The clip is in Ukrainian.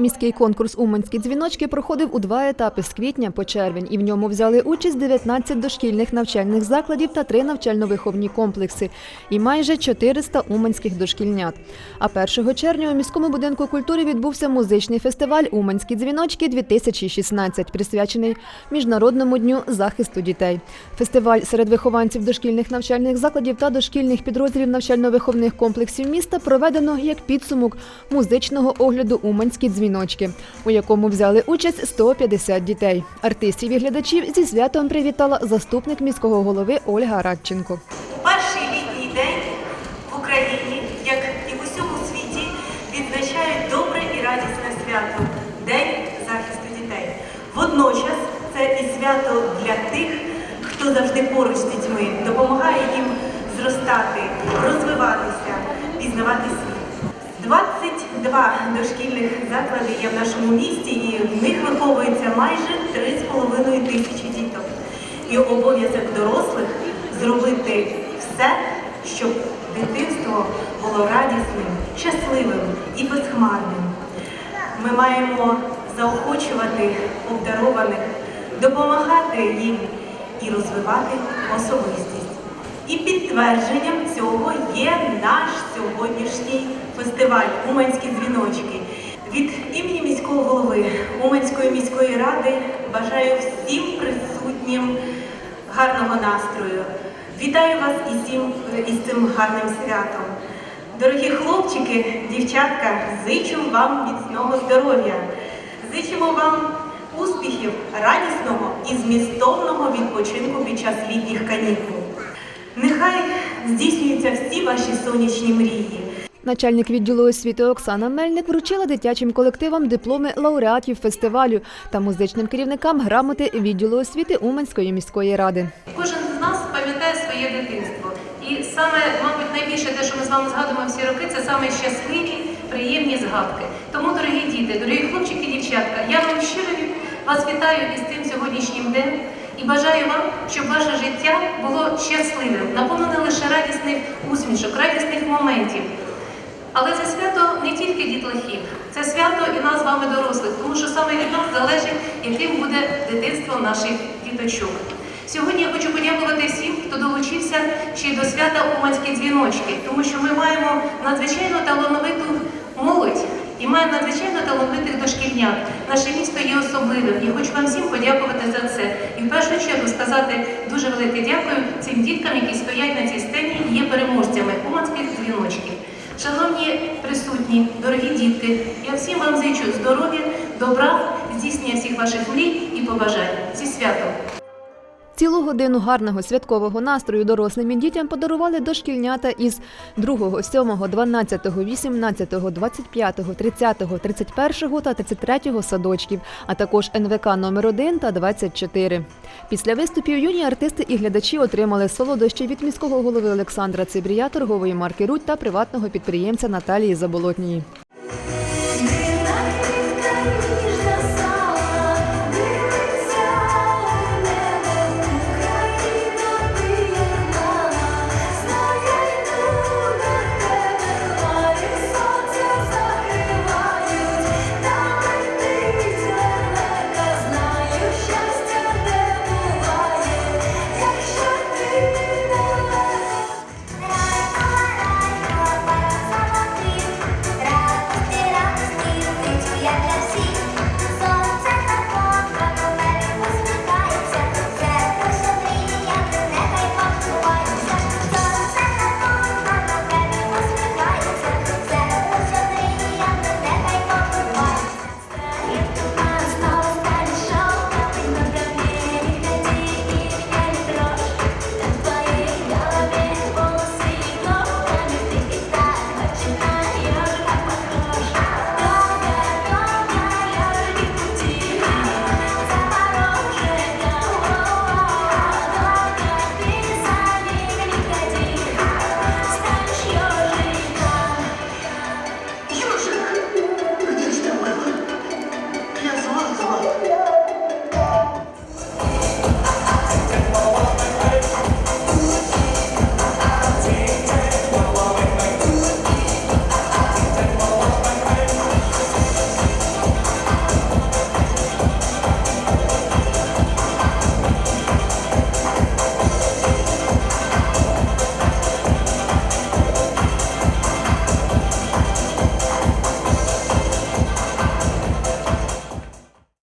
Міський конкурс Уманські дзвіночки проходив у два етапи з квітня по червень, і в ньому взяли участь 19 дошкільних навчальних закладів та три навчально-виховні комплекси і майже 400 уманських дошкільнят. А 1 червня у міському будинку культури відбувся музичний фестиваль Уманські дзвіночки 2016 присвячений Міжнародному дню захисту дітей. Фестиваль серед вихованців дошкільних навчальних закладів та дошкільних підрозділів навчально-виховних комплексів міста проведено як підсумок музичного огляду Уманські дзвіночки, у якому взяли участь 150 дітей. Артистів і глядачів зі святом привітала заступник міського голови Ольга Радченко. Перший літній день в Україні, як і в усьому світі, відзначають добре і радісне свято День захисту дітей. Водночас це і свято для тих, хто завжди поруч з дітьми, допомагає їм зростати, розвиватися, пізнавати світ. 22 дошкільних заклади є в нашому місті, і в них виховується майже 3,5 тисячі діток. І обов'язок дорослих зробити все, щоб дитинство було радісним, щасливим і безхмарним. Ми маємо заохочувати обдарованих, допомагати їм і розвивати особистість. І підтвердженням цього є наш сьогоднішній фестиваль Уманські дзвіночки. Від імені міського голови Уманської міської ради бажаю всім присутнім гарного настрою. Вітаю вас із цим, гарним святом. Дорогі хлопчики, дівчатка, зичу вам міцного здоров'я. Зичимо вам успіхів, радісного і змістовного відпочинку під час літніх канікул. Нехай здійснюються всі ваші сонячні мрії. Начальник відділу освіти Оксана Мельник вручила дитячим колективам дипломи лауреатів фестивалю та музичним керівникам грамоти відділу освіти Уманської міської ради. Кожен з нас пам'ятає своє дитинство. І саме, мабуть, найбільше те, що ми з вами згадуємо всі роки, це саме щасливі, приємні згадки. Тому, дорогі діти, дорогі хлопчики дівчатка, я вам щиро від- вас вітаю із цим сьогоднішнім днем і бажаю вам, щоб ваше життя було щасливим, наповнене лише радісних усмішок, радісних моментів. Але це свято не тільки дітлахів, це свято і нас з вами дорослих, тому що саме від нас залежить, яким буде дитинство наших діточок. Сьогодні я хочу подякувати всім, хто долучився ще й до свята Уманські дзвіночки, тому що ми маємо надзвичайно талановиту молодь і маємо надзвичайно талановитих дошкільнят. Наше місто є особливим. Я хочу вам всім подякувати за це. І в першу чергу сказати дуже велике дякую цим діткам, які стоять на цій сцені і є переможцями Уманських дзвіночків. Шановні присутні, дорогі дітки, я всім вам зичу здоров'я, добра, здійснення всіх ваших мрій і побажань. Зі святом! Цілу годину гарного святкового настрою дорослим і дітям подарували дошкільнята із 2, 7, 12, 18, 25, 30, 31 та 33 садочків, а також НВК номер 1 та 24. Після виступів юні артисти і глядачі отримали солодощі від міського голови Олександра Цибрія, торгової марки Рудь та приватного підприємця Наталії Заболотнії.